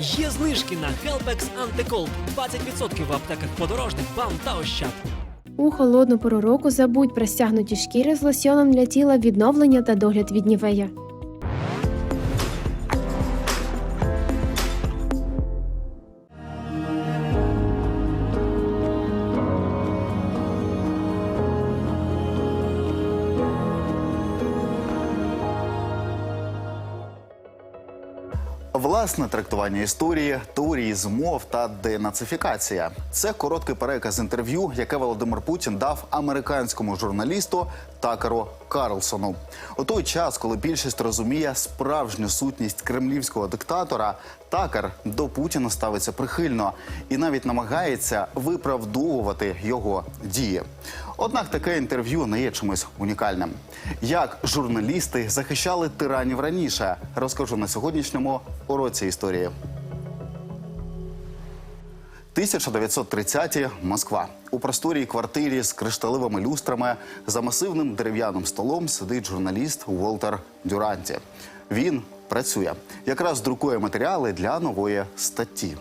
Є знижки на Helpex Антиколд 20% в аптеках подорожних, бам та ощад. У холодну пору року забудь про стягнуті шкіри з лосьоном для тіла відновлення та догляд від нівея. Власне трактування історії, теорії змов та денацифікація. Це короткий переказ інтерв'ю, яке Володимир Путін дав американському журналісту Такеру Карлсону. У той час, коли більшість розуміє справжню сутність кремлівського диктатора, Такер до Путіна ставиться прихильно і навіть намагається виправдовувати його дії. Однак таке інтерв'ю не є чимось унікальним. Як журналісти захищали тиранів раніше, розкажу на сьогоднішньому уроці історії. 1930-ті Москва. У просторій квартирі з кришталевими люстрами за масивним дерев'яним столом сидить журналіст Уолтер Дюранті. Він працює, якраз друкує матеріали для нової статті.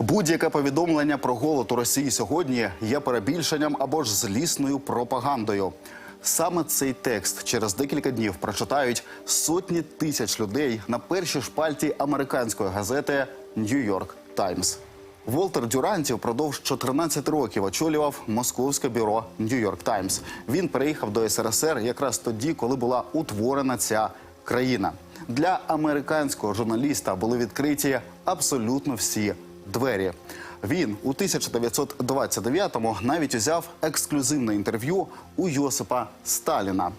Будь-яке повідомлення про голод у Росії сьогодні є перебільшенням або ж злісною пропагандою. Саме цей текст через декілька днів прочитають сотні тисяч людей на першій шпальті американської газети Нью-Йорк Таймс. Волтер Дюранті впродовж 14 років очолював московське бюро Нью-Йорк Таймс. Він переїхав до СРСР якраз тоді, коли була утворена ця країна. Для американського журналіста були відкриті абсолютно всі двері. Він у 1929-му навіть узяв ексклюзивне інтерв'ю у Йосипа Сталіна.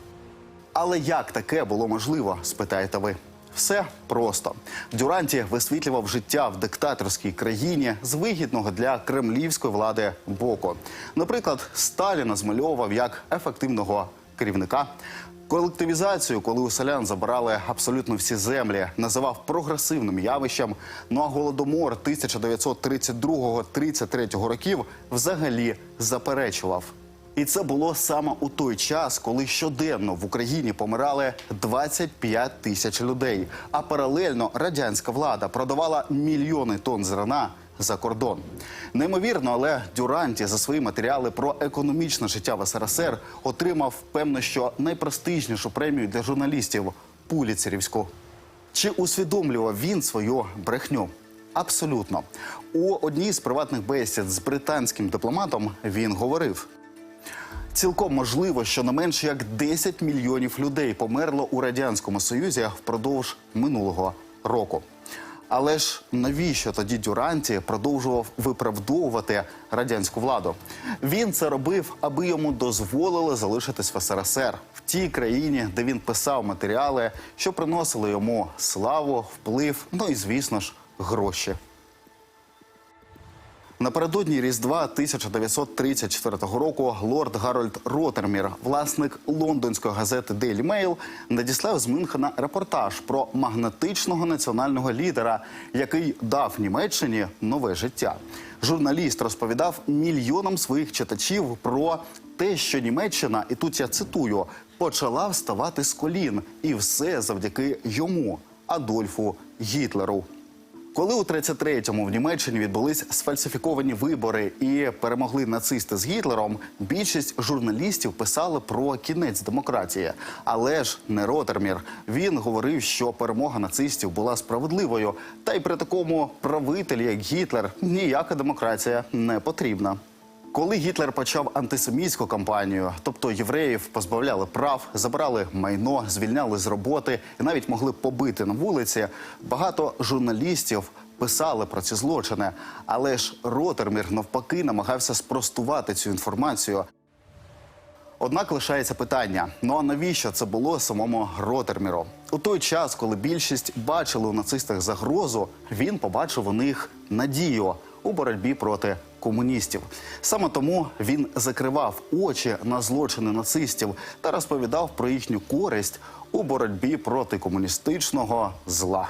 Але як таке було можливо? спитаєте ви. Все просто Дюранті висвітлював життя в диктаторській країні з вигідного для кремлівської влади боку. Наприклад, Сталіна змальовував як ефективного керівника. Колективізацію, коли у селян забирали абсолютно всі землі, називав прогресивним явищем. Ну а голодомор 1932-33 років взагалі заперечував. І це було саме у той час, коли щоденно в Україні помирали 25 тисяч людей. А паралельно радянська влада продавала мільйони тонн зерна за кордон. Неймовірно, але Дюранті за свої матеріали про економічне життя в СРСР отримав певно, що найпрестижнішу премію для журналістів Пуліцерівську. Чи усвідомлював він свою брехню? Абсолютно. У одній з приватних бесід з британським дипломатом він говорив. Цілком можливо, що не менше як 10 мільйонів людей померло у радянському союзі впродовж минулого року. Але ж навіщо тоді Дюранті продовжував виправдовувати радянську владу? Він це робив, аби йому дозволили залишитись в СРСР в тій країні, де він писав матеріали, що приносили йому славу, вплив, ну і звісно ж, гроші. Напередодні Різдва 1934 року лорд Гарольд Ротермір, власник лондонської газети Daily Mail, надіслав з Мюнхена репортаж про магнетичного національного лідера, який дав Німеччині нове життя. Журналіст розповідав мільйонам своїх читачів про те, що Німеччина, і тут я цитую, почала вставати з колін, і все завдяки йому, Адольфу Гітлеру. Коли у 33-му в Німеччині відбулись сфальсифіковані вибори і перемогли нацисти з Гітлером, більшість журналістів писали про кінець демократії. Але ж не Ротермір. Він говорив, що перемога нацистів була справедливою. Та й при такому правителі, як Гітлер, ніяка демократія не потрібна. Коли Гітлер почав антисемітську кампанію, тобто євреїв позбавляли прав, забирали майно, звільняли з роботи і навіть могли побити на вулиці, багато журналістів писали про ці злочини. Але ж Ротермір навпаки намагався спростувати цю інформацію. Однак лишається питання: ну а навіщо це було самому Ротерміру? У той час, коли більшість бачили у нацистах загрозу, він побачив у них надію у боротьбі проти комуністів. Саме тому він закривав очі на злочини нацистів та розповідав про їхню користь у боротьбі проти комуністичного зла.